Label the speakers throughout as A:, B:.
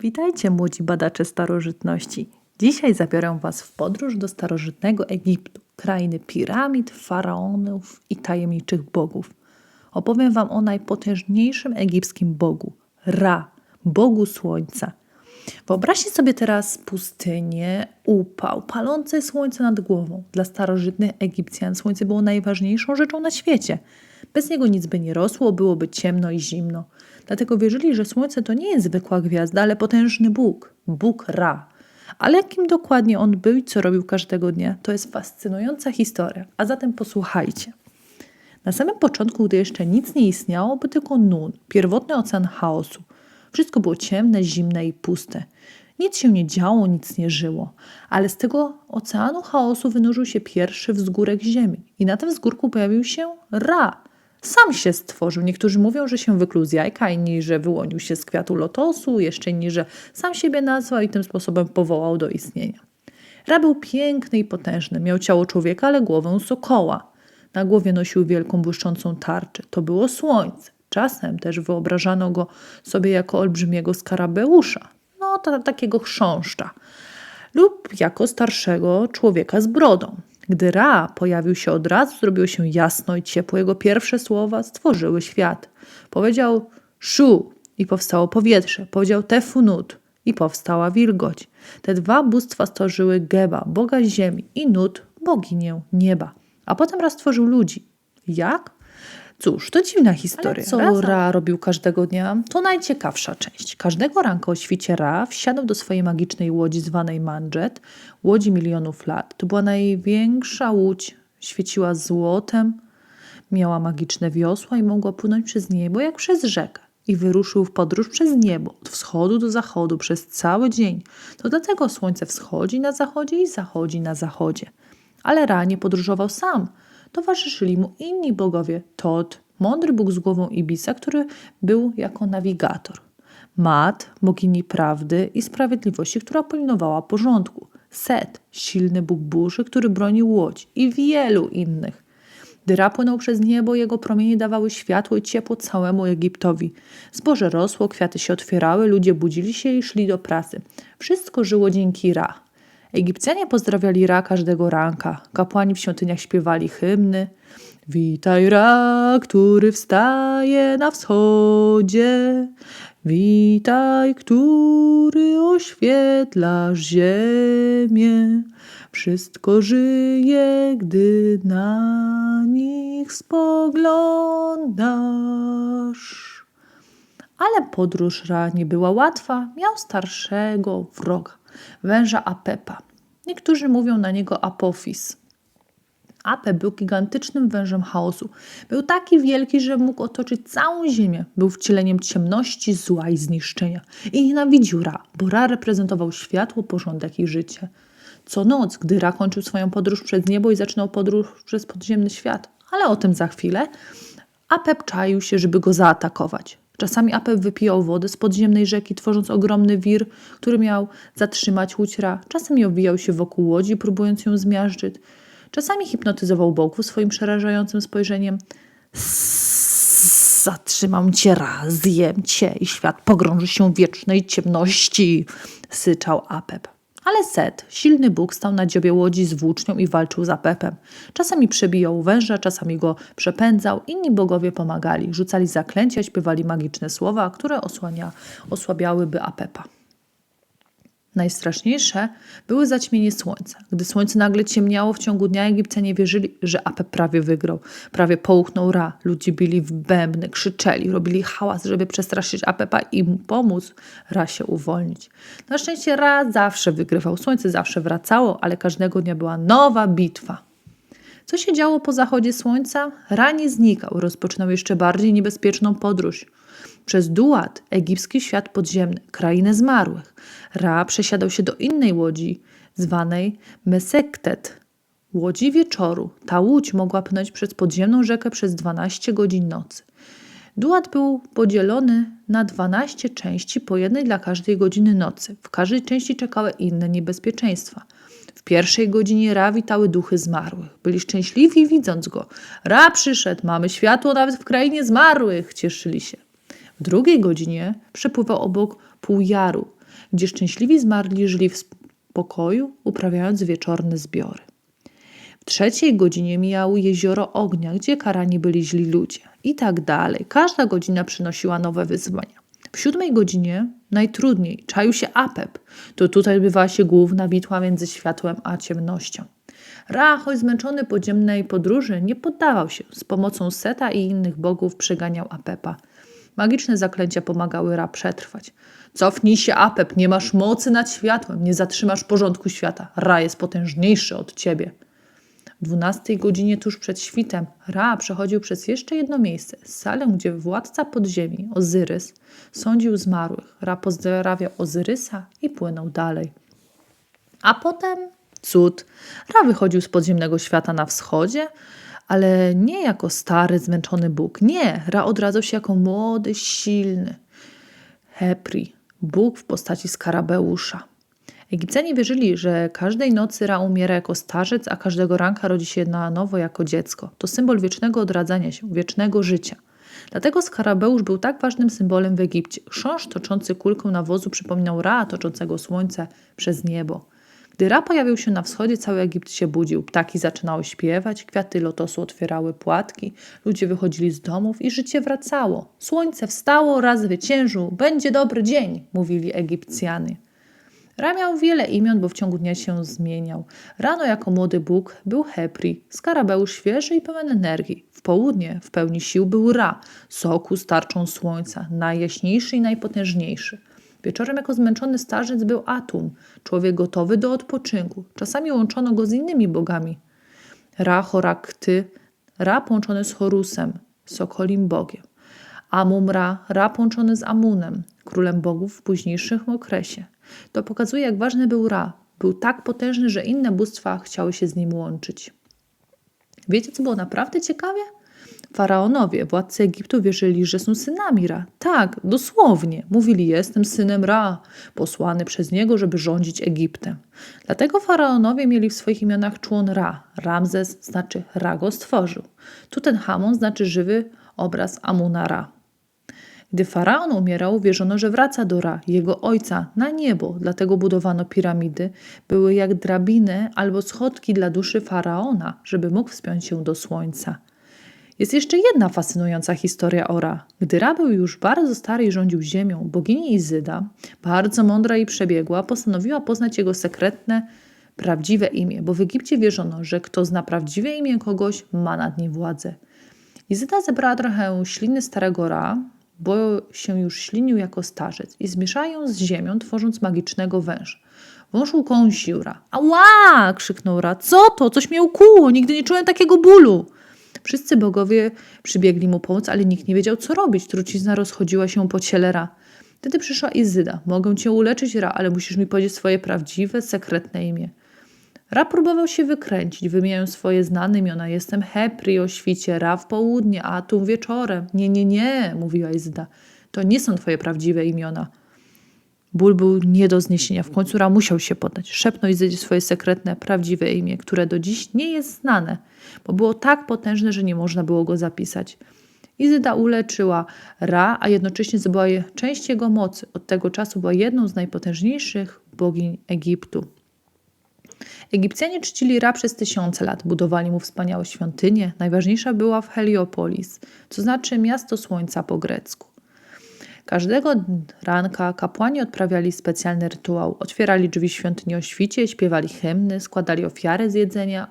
A: Witajcie młodzi badacze starożytności. Dzisiaj zabiorę Was w podróż do starożytnego Egiptu, krainy piramid, faraonów i tajemniczych bogów. Opowiem Wam o najpotężniejszym egipskim bogu Ra, bogu słońca. Wyobraźcie sobie teraz pustynię, upał, palące słońce nad głową. Dla starożytnych Egipcjan słońce było najważniejszą rzeczą na świecie. Bez niego nic by nie rosło, byłoby ciemno i zimno. Dlatego wierzyli, że słońce to nie jest zwykła gwiazda, ale potężny Bóg, Bóg Ra. Ale kim dokładnie on był i co robił każdego dnia, to jest fascynująca historia. A zatem posłuchajcie. Na samym początku, gdy jeszcze nic nie istniało, był tylko Nun, pierwotny ocean chaosu. Wszystko było ciemne, zimne i puste. Nic się nie działo, nic nie żyło. Ale z tego oceanu chaosu wynurzył się pierwszy wzgórek ziemi. I na tym wzgórku pojawił się Ra. Sam się stworzył. Niektórzy mówią, że się wykluł z jajka, inni, że wyłonił się z kwiatu lotosu, jeszcze inni, że sam siebie nazwał i tym sposobem powołał do istnienia. Ra był piękny i potężny. Miał ciało człowieka, ale głowę sokoła. Na głowie nosił wielką błyszczącą tarczę. To było słońce. Czasem też wyobrażano go sobie jako olbrzymiego skarabeusza, no to, takiego chrząszcza, lub jako starszego człowieka z brodą. Gdy Ra pojawił się od razu, zrobiło się jasno i ciepło. Jego pierwsze słowa stworzyły świat. Powiedział Szu i powstało powietrze. Powiedział Tefunut i powstała wilgoć. Te dwa bóstwa stworzyły Geba, boga ziemi i Nut, boginię nieba. A potem raz stworzył ludzi. Jak? Cóż, to dziwna historia. co
B: Razem.
A: Ra robił każdego dnia? To najciekawsza część. Każdego ranka o świcie Ra wsiadał do swojej magicznej łodzi zwanej Manjet, łodzi milionów lat. To była największa łódź, świeciła złotem, miała magiczne wiosła i mogła płynąć przez niebo jak przez rzekę. I wyruszył w podróż przez niebo, od wschodu do zachodu, przez cały dzień. To dlatego słońce wschodzi na zachodzie i zachodzi na zachodzie. Ale Ra nie podróżował sam. Towarzyszyli mu inni bogowie. Tot, mądry bóg z głową Ibisa, który był jako nawigator. Mat, bogini prawdy i sprawiedliwości, która pilnowała porządku. Set, silny bóg burzy, który bronił łodź i wielu innych. Gdy Ra płynął przez niebo, jego promienie dawały światło i ciepło całemu Egiptowi. Zboże rosło, kwiaty się otwierały, ludzie budzili się i szli do pracy. Wszystko żyło dzięki Ra. Egipcjanie pozdrawiali Ra każdego ranka. Kapłani w świątyniach śpiewali hymny. Witaj Ra, który wstaje na wschodzie. Witaj, który oświetlasz ziemię. Wszystko żyje, gdy na nich spoglądasz. Ale podróż Ra nie była łatwa. Miał starszego wroga, węża Apepa. Niektórzy mówią na niego Apophis. Apep był gigantycznym wężem chaosu. Był taki wielki, że mógł otoczyć całą ziemię. Był wcieleniem ciemności, zła i zniszczenia. I nienawidził Ra, bo Ra reprezentował światło, porządek i życie. Co noc, gdy Ra kończył swoją podróż przez niebo i zaczynał podróż przez podziemny świat, ale o tym za chwilę, Apep czaił się, żeby go zaatakować. Czasami Apep wypijał wodę z podziemnej rzeki, tworząc ogromny wir, który miał zatrzymać łódź Ra. Czasem owijał się wokół łodzi, próbując ją zmiażdżyć. Czasami hipnotyzował bogów swoim przerażającym spojrzeniem. Zatrzymam cię raz, zjem cię i świat pogrąży się w wiecznej ciemności, syczał Apep. Ale Set, silny bóg, stał na dziobie łodzi z włócznią i walczył z Apepem. Czasami przebijał węża, czasami go przepędzał, inni bogowie pomagali, rzucali zaklęcia, śpiewali magiczne słowa, które osłania, osłabiałyby Apepa. Najstraszniejsze były zaćmienie słońca. Gdy słońce nagle ciemniało w ciągu dnia, Egipcjanie wierzyli, że Apep prawie wygrał. Prawie połknął Ra. Ludzie bili w bębny, krzyczeli, robili hałas, żeby przestraszyć Apepa i pomóc Ra się uwolnić. Na szczęście Ra zawsze wygrywał. Słońce zawsze wracało, ale każdego dnia była nowa bitwa. Co się działo po zachodzie słońca? Ra nie znikał, rozpoczynał jeszcze bardziej niebezpieczną podróż. Przez Duat, egipski świat podziemny, krainę zmarłych. Ra przesiadał się do innej łodzi, zwanej Mesektet, łodzi wieczoru. Ta łódź mogła płynąć przez podziemną rzekę przez 12 godzin nocy. Duat był podzielony na 12 części, po jednej dla każdej godziny nocy. W każdej części czekały inne niebezpieczeństwa. W pierwszej godzinie Ra witały duchy zmarłych. Byli szczęśliwi widząc go. Ra przyszedł, mamy światło nawet w krainie zmarłych, cieszyli się. W drugiej godzinie przepływał obok pół jaru. gdzie szczęśliwi zmarli żyli w spokoju, uprawiając wieczorne zbiory. W trzeciej godzinie mijało jezioro ognia, gdzie karani byli źli ludzie i tak dalej. Każda godzina przynosiła nowe wyzwania. W siódmej godzinie najtrudniej czaił się Apep. To tutaj odbywała się główna bitwa między światłem a ciemnością. Ra, choć zmęczony podziemnej podróży, nie poddawał się. Z pomocą Seta i innych bogów przeganiał Apepa. Magiczne zaklęcia pomagały Ra przetrwać. Cofnij się, Apep, nie masz mocy nad światłem, nie zatrzymasz porządku świata. Ra jest potężniejszy od ciebie. W dwunastej godzinie tuż przed świtem Ra przechodził przez jeszcze jedno miejsce, salę, gdzie władca podziemi, Ozyrys, sądził zmarłych. Ra pozdrawiał Ozyrysa i płynął dalej. A potem cud. Ra wychodził z podziemnego świata na wschodzie, ale nie jako stary, zmęczony Bóg. Nie, Ra odradzał się jako młody, silny. Hepri, Bóg w postaci skarabeusza. Egipcjanie wierzyli, że każdej nocy Ra umiera jako starzec, a każdego ranka rodzi się na nowo jako dziecko. To symbol wiecznego odradzania się, wiecznego życia. Dlatego skarabeusz był tak ważnym symbolem w Egipcie. Chrząszcz toczący kulkę nawozu przypominał Ra toczącego słońce przez niebo. Gdy Ra pojawił się na wschodzie, cały Egipt się budził. Ptaki zaczynały śpiewać, kwiaty lotosu otwierały płatki, ludzie wychodzili z domów i życie wracało. Słońce wstało, Ra zwyciężył, będzie dobry dzień, mówili Egipcjanie. Ra miał wiele imion, bo w ciągu dnia się zmieniał. Rano jako młody Bóg był Hepri, skarabeusz świeży i pełen energii. W południe w pełni sił był Ra, soku starczą słońca, najjaśniejszy i najpotężniejszy. Wieczorem jako zmęczony starzec był Atum, człowiek gotowy do odpoczynku. Czasami łączono go z innymi bogami. Ra Horakty, Ra połączony z Horusem, Sokolim Bogiem. Amun-Ra, Ra połączony z Amunem, królem bogów w późniejszym okresie. To pokazuje, jak ważny był Ra. Był tak potężny, że inne bóstwa chciały się z nim łączyć. Wiecie, co było naprawdę ciekawie? Faraonowie, władcy Egiptu, wierzyli, że są synami Ra. Tak, dosłownie. Mówili, jestem synem Ra, posłany przez niego, żeby rządzić Egiptem. Dlatego faraonowie mieli w swoich imionach człon Ra. Ramzes znaczy Ra go stworzył. Tutenhamon znaczy żywy obraz Amuna Ra. Gdy faraon umierał, wierzono, że wraca do Ra, jego ojca, na niebo, dlatego budowano piramidy. Były jak drabiny albo schodki dla duszy faraona, żeby mógł wspiąć się do słońca. Jest jeszcze jedna fascynująca historia o Ra. Gdy Ra był już bardzo stary i rządził ziemią, bogini Izyda, bardzo mądra i przebiegła, postanowiła poznać jego sekretne, prawdziwe imię, bo w Egipcie wierzono, że kto zna prawdziwe imię kogoś, ma nad nim władzę. Izyda zebrała trochę śliny starego Ra, bo się już ślinił jako starzec i zmieszała ją z ziemią, tworząc magicznego węża. Wąż ukąsił Ra. Ała! krzyknął Ra. Co to? Coś mnie ukuło! Nigdy nie czułem takiego bólu! Wszyscy bogowie przybiegli mu pomóc, ale nikt nie wiedział, co robić. Trucizna rozchodziła się po ciele Ra. Wtedy przyszła Izyda. Mogę cię uleczyć, Ra, ale musisz mi powiedzieć swoje prawdziwe, sekretne imię. Ra próbował się wykręcić, wymieniając swoje znane imiona. Jestem Hepri o świcie, Ra w południe, a tu wieczorem. Nie, nie, nie, mówiła Izyda. To nie są twoje prawdziwe imiona. Ból był nie do zniesienia. W końcu Ra musiał się poddać. Szepnął Izydzie swoje sekretne, prawdziwe imię, które do dziś nie jest znane, bo było tak potężne, że nie można było go zapisać. Izyda uleczyła Ra, a jednocześnie zdobyła część jego mocy. Od tego czasu była jedną z najpotężniejszych bogiń Egiptu. Egipcjanie czcili Ra przez tysiące lat, budowali mu wspaniałe świątynie. Najważniejsza była w Heliopolis, co znaczy miasto słońca po grecku. Każdego ranka kapłani odprawiali specjalny rytuał. Otwierali drzwi świątyni o świcie, śpiewali hymny, składali ofiary z jedzenia,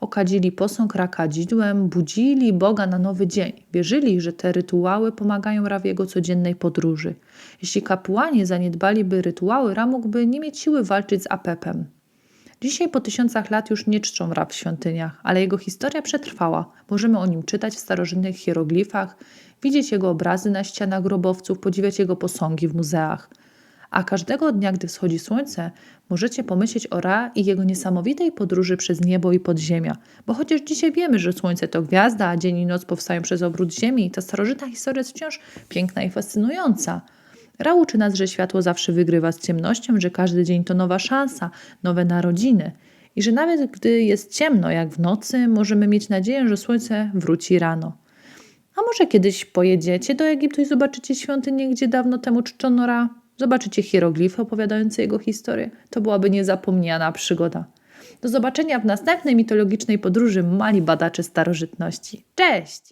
A: okadzili posąg rakadzidłem, budzili Boga na nowy dzień. Wierzyli, że te rytuały pomagają Ra w jego codziennej podróży. Jeśli kapłani zaniedbaliby rytuały, Ra mógłby nie mieć siły walczyć z Apepem. Dzisiaj po tysiącach lat już nie czczą Ra w świątyniach, ale jego historia przetrwała. Możemy o nim czytać w starożytnych hieroglifach, widzieć jego obrazy na ścianach grobowców, podziwiać jego posągi w muzeach. A każdego dnia, gdy wschodzi słońce, możecie pomyśleć o Ra i jego niesamowitej podróży przez niebo i podziemia. Bo chociaż dzisiaj wiemy, że słońce to gwiazda, a dzień i noc powstają przez obrót Ziemi, ta starożytna historia jest wciąż piękna i fascynująca. Ra uczy nas, że światło zawsze wygrywa z ciemnością, że każdy dzień to nowa szansa, nowe narodziny i że nawet gdy jest ciemno, jak w nocy, możemy mieć nadzieję, że słońce wróci rano. A może kiedyś pojedziecie do Egiptu i zobaczycie świątynię, gdzie dawno temu czczono Ra? zobaczycie hieroglify opowiadające jego historię. To byłaby niezapomniana przygoda. Do zobaczenia w następnej mitologicznej podróży mali badacze starożytności. Cześć!